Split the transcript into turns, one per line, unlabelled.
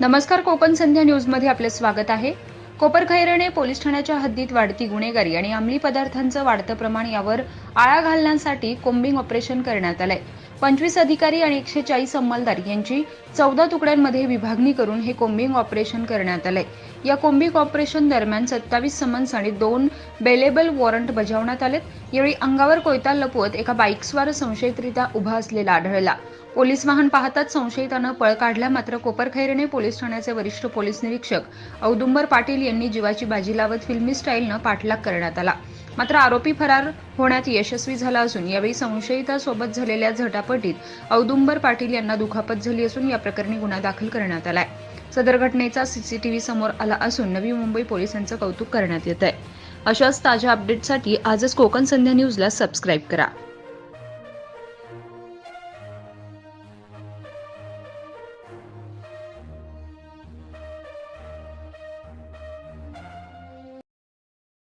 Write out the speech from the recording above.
नमस्कार कोकण संध्या न्यूजमध्ये आपले स्वागत आहे. कोपरखैरणे पोलीस ठाण्याच्या हद्दीत वाढती गुन्हेगारी आणि अंमली पदार्थांचं वाढतं प्रमाण यावर आळा घालण्यासाठी कोम्बिंग ऑपरेशन करण्यात आलंय. पंचवीस अधिकारी आणि एकशे चाळीस अंमलदार यांची चौदा तुकड्यांमध्ये विभागणी करून हे कोम्बिंग ऑपरेशन करण्यात आलंय. या कोम्बिंग ऑपरेशन दरम्यान सत्तावीस समन्स आणि दोन बेलेबल वॉरंट बजावण्यात आलेत. यावेळी अंगावर कोयता लपवत एका बाईकस्वार संशयितरित्या उभा असलेला आढळला. पोलीस वाहन पाहताच संशयितानं पळ काढला मात्र कोपरखैरणे पोलीस ठाण्याचे वरिष्ठ पोलीस निरीक्षक औदुंबर पाटील यांनी जीवाची बाजी लावत फिल्मी स्टाईलनं पाठलाग करण्यात आला. मात्र आरोपी फरार होण्यात यशस्वी झाला असून यावेळी संशयितासोबत झालेल्या झटापटीत औदुंबर पाटील यांना दुखापत झाली असून या प्रकरणी गुन्हा दाखल करण्यात आलाय. सदर घटनेचा सीसीटीव्ही समोर आला असून नवी मुंबई पोलिसांचं कौतुक करण्यात येत आहे अशाच ताज्या अपडेटसाठी आजच कोकण संध्या न्यूजला सबस्क्राईब करा.